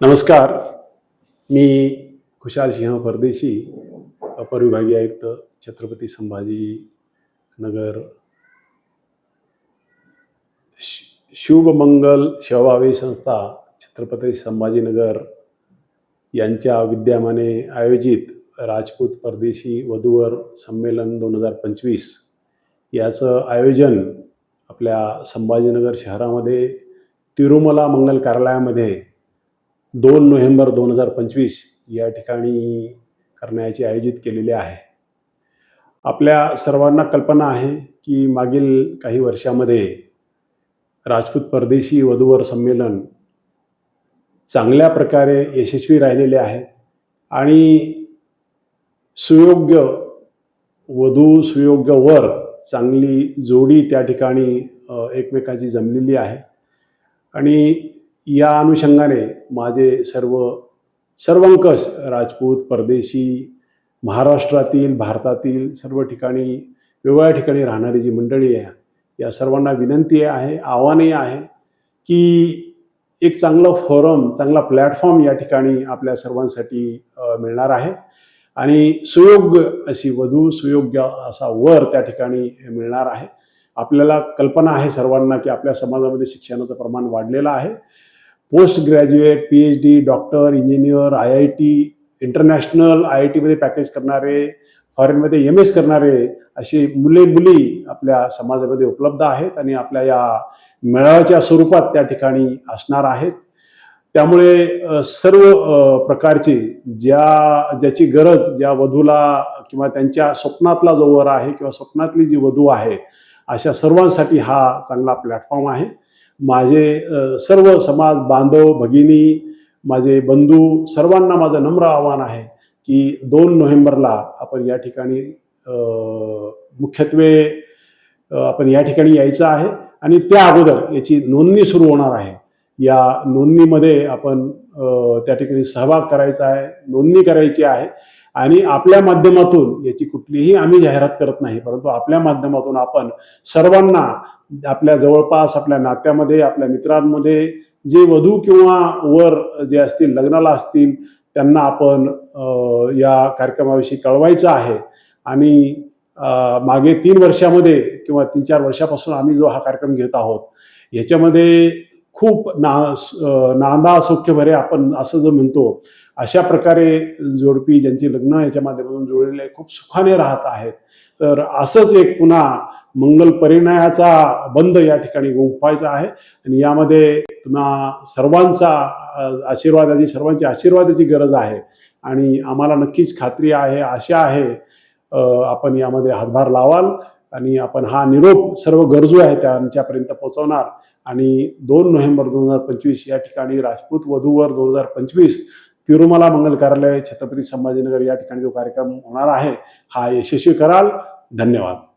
नमस्कार. मी खुशाल सिंह परदेशी अपर विभागीय आयुक्त छत्रपती संभाजी नगर शि- शुभमंगल सेवाभावी संस्था छत्रपती संभाजीनगर यांच्या विद्यमाने आयोजित राजपूत परदेशी वधूवर संमेलन दोन हजार पंचवीस याचं आयोजन आपल्या संभाजीनगर शहरामध्ये तिरुमला मंगल कार्यालयामध्ये दोन नोव्हेंबर दोन हजार पंचवीस या ठिकाणी करण्याची आयोजित केलेले आहे. आपल्या सर्वांना कल्पना आहे की मागील काही वर्षामध्ये राजपूत परदेशी वधूवर संमेलन चांगल्या प्रकारे यशस्वी राहिलेले आहे आणि सुयोग्य वधू सुयोग्य वर चांगली जोडी त्या ठिकाणी एकमेकाची जमलेली आहे. आणि या अनुषंगाने माझे सर्व सर्वंकष राजपूत परदेशी महाराष्ट्रातील भारतातील सर्व ठिकाणी वेगवेगळ्या ठिकाणी राहणारी जी मंडळी आहे या सर्वांना विनंती आहे आव्हानही आहे की एक चांगलं फोरम चांगला प्लॅटफॉर्म या ठिकाणी आपल्या सर्वांसाठी मिळणार आहे. आणि सुयोग्य अशी वधू सुयोग्य असा वर त्या ठिकाणी मिळणार आहे. आपल्याला कल्पना आहे सर्वांना की आपल्या समाजामध्ये शिक्षणाचं प्रमाण वाढलेलं आहे. Post graduate P H D doctor engineer I I T international I I टीमध्ये पॅकेज करणारे फॉरेनमध्ये एम एस करणारे असे मुले मुली आपल्या समाजामध्ये उपलब्ध आहेत आणि आपल्या या मेळाव्याच्या स्वरूपात त्या ठिकाणी असणार आहेत. त्यामुळे सर्व प्रकारचे ज्या ज्याची गरज ज्या वधूला किंवा त्यांच्या स्वप्नातला जो वर आहे किंवा स्वप्नातली जी वधू आहे अशा सर्वांसाठी हा चांगला प्लॅटफॉर्म आहे. माझे सर्व समाज बांधव भगिनी माझे बंधू सर्वांना माझं नम्र आव्हान आहे की दोन नोव्हेंबरला आपण या ठिकाणी मुख्यत्वे आपण या ठिकाणी यायचं आहे आणि त्या अगोदर याची नोंदणी सुरू होणार आहे. या नोंदणीमध्ये आपण त्या ठिकाणी सहभाग करायचा आहे नोंदणी करायची आहे आणि आपल्या माध्यमातून याची कुठलीही आम्ही जाहिरात करत नाही परंतु आपल्या माध्यमातून आपण सर्वांना आपल्या जवळपास आपल्या नात्यामध्ये आपल्या मित्रांमध्ये जे वधू किंवा वर जे असतील लग्नाला असतील त्यांना आपण या कार्यक्रमाविषयी कळवायचं आहे. आणि मागे तीन वर्षामध्ये किंवा तीन चार वर्षापासून आम्ही जो हा कार्यक्रम घेत आहोत याच्यामध्ये खूप ना नांदा सौख्य भरे आपण असं जर म्हणतो अशा प्रकारे जोडपी ज्यांची लग्न याच्या माध्यमातून जुळलेले खूप सुखाने राहत आहेत. तर असंच एक पुन्हा मंगल परिणयाचा बंद या ठिकाणी गुंफायचा आहे आणि यामध्ये पुन्हा सर्वांचा आशीर्वादाची सर्वांची आशीर्वादाची गरज आहे. आणि आम्हाला नक्कीच खात्री आहे आशा आहे आपण यामध्ये हातभार लावाल आणि आपण हा निरोप सर्व गरजू आहे त्यांच्यापर्यंत पोहोचवणार. आणि दोन नोव्हेंबर दोन हजार पंचवीस या ठिकाणी राजपूत वधूवर दोन हजार पंचवीस तिरुमला मंगल कार्यालय छत्रपती संभाजीनगर या ठिकाणी जो कार्यक्रम होणार आहे हा यशस्वी कराल. धन्यवाद.